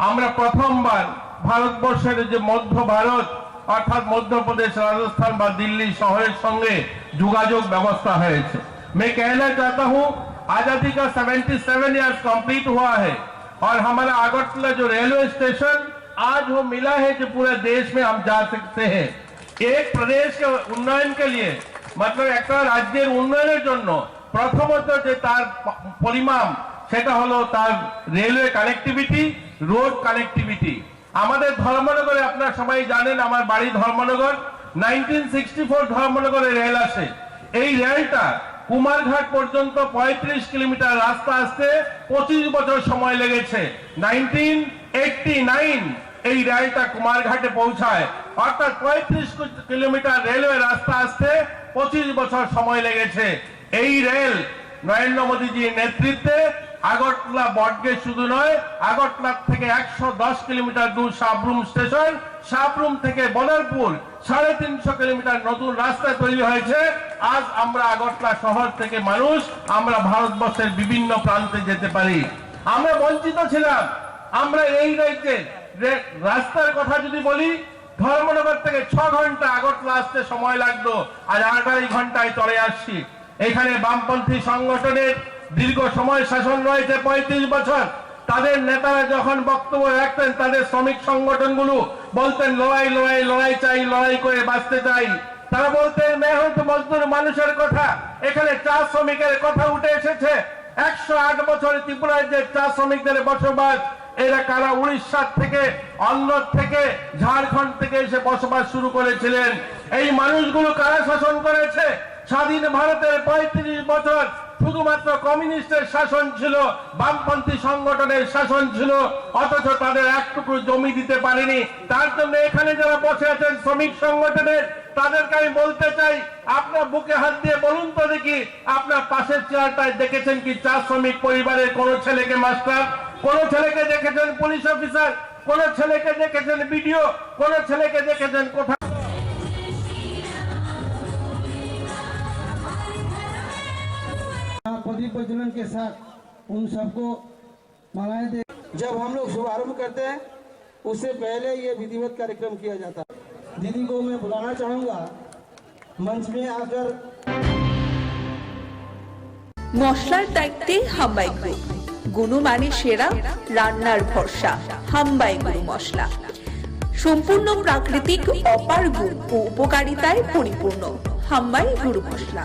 আমরা প্রথমবার ভারতবর্ষের যে মধ্য ভারত অর্থাৎ মধ্যপ্রদেশ রাজস্থান বা দিল্লি শহরের সঙ্গে যোগাযোগ ব্যবস্থা হয়েছে मैं कहना चाहता हूं आजादी का 77 इयर्स कंप्लीट हुआ है और हमारा आगरतला जो रेलवे स्टेशन आज वो मिला है जो पूरे देश में हम जा सकते हैं एक प्रदेश के उन्नयन के लिए मतलब একটা রাজ্যের উন্নয়নের জন্য প্রথমত যে তার প- পরিমাণ সেটা হলো তার রেলওয়ে কানেক্টিভিটি রোড কানেক্টিভিটি আমাদের ধর্মনগরে আপনারা সবাই জানেন, আমার বাড়ি ধর্মনগর নাইনটিন সিক্সটি ফোর ধর্মনগরে রেল আসে। এই রেলটা কুমারঘাট পর্যন্ত ৩৫ কিলোমিটার রাস্তা আসতে পঁচিশ বছর সময় লেগেছে। নাইনটিন এই রেলটা কুমারঘাটে পৌঁছায়। অর্থাৎ পঁয়ত্রিশ কিলোমিটার রেলওয়ে রাস্তা আসতে পঁচিশ বছর সময় লেগেছে। এই রেল নরেন্দ্র মোদীজির নেতৃত্বে আগরতলা বটগেট শুধু নয়, আগরতলা থেকে একশো দশ কিলোমিটার দূর সাবরুম স্টেশন। সাবরুম থেকে বদরপুর সাড়ে তিনশো কিলোমিটার নতুন রাস্তা তৈরি হয়েছে। আজ আমরা আগরতলা শহর থেকে মানুষ, আমরা ভারতবর্ষের বিভিন্ন প্রান্তে যেতে পারি। আমরা বঞ্চিত ছিলাম। আমরা এই রাজ্যের রে- রাস্তার কথা যদি বলি, ধর্মনগর থেকে ছ ঘণ্টা আগরতলা আসতে সময় লাগতো আজ আড়াই ঘন্টায় চলে আসছি। এখানে বামপন্থী সংগঠনের দীর্ঘ সময় শাসন রয়েছে পঁয়ত্রিশ বছর। তাদের নেতারা যখন বক্তব্য রাখতেন, তাদের শ্রমিক সংগঠনগুলো বলতেন, লড়াই লড়াই লড়াই চাই, লড়াই করে বাঁচতে চাই। তারা বলতেন, মেহনত মজদুর মানুষের কথা, এখানে চা শ্রমিকের কথা উঠে এসেছে। একশো আট বছর ত্রিপুরায় যে চা শ্রমিকদের বসবাস, এরা কারা উড়িষ্যার থেকে, অন্ধ্র থেকে, ঝাড়খণ্ড থেকে এসে বসবাস শুরু করেছিলেন? এই মানুষগুলো কারা শাসন করেছে? স্বাধীন ভারতের পঁয়ত্রিশ বছর শুধুমাত্র কমিউনিস্টের শাসন ছিল, বামপন্থী সংগঠনের শাসন ছিল, অথচ তাদের এক টুকরো জমি দিতে পারেনি। তার জন্য এখানে যারা বসে আছেন শ্রমিক সংগঠনের, তাদেরকে আমি বলতে চাই, আপনার বুকে হাত দিয়ে বলুন তো দেখি, আপনার পাশের চেয়ারটায় দেখেছেন কি চা শ্রমিক পরিবারের কোন ছেলেকে মাস্টার, কোন ছেলেকে দেখেছেন পুলিশ অফিসার, কোন ছেলেকে দেখেছেন বিডিও, কোন ছেলেকে দেখেছেন কোথাও प्रदीप प्रज्वलन के साथ उन सबको मालाएं दे जब हम लोग शुभारंभ करते हैं उससे पहले ये विधिवत कार्यक्रम किया जाता है दीदी को मैं बुलाना चाहूंगा मंच में आकर মশলার দায়িত্বে হাম্বাই গ্রুপ গুণমানে সেরা রান্নার ভরসা হাম্বাই গুরু মশলা সম্পূর্ণ প্রাকৃতিক অপার গুণ ও উপকারিতায় পরিপূর্ণ হাম্বাই গুরু মশলা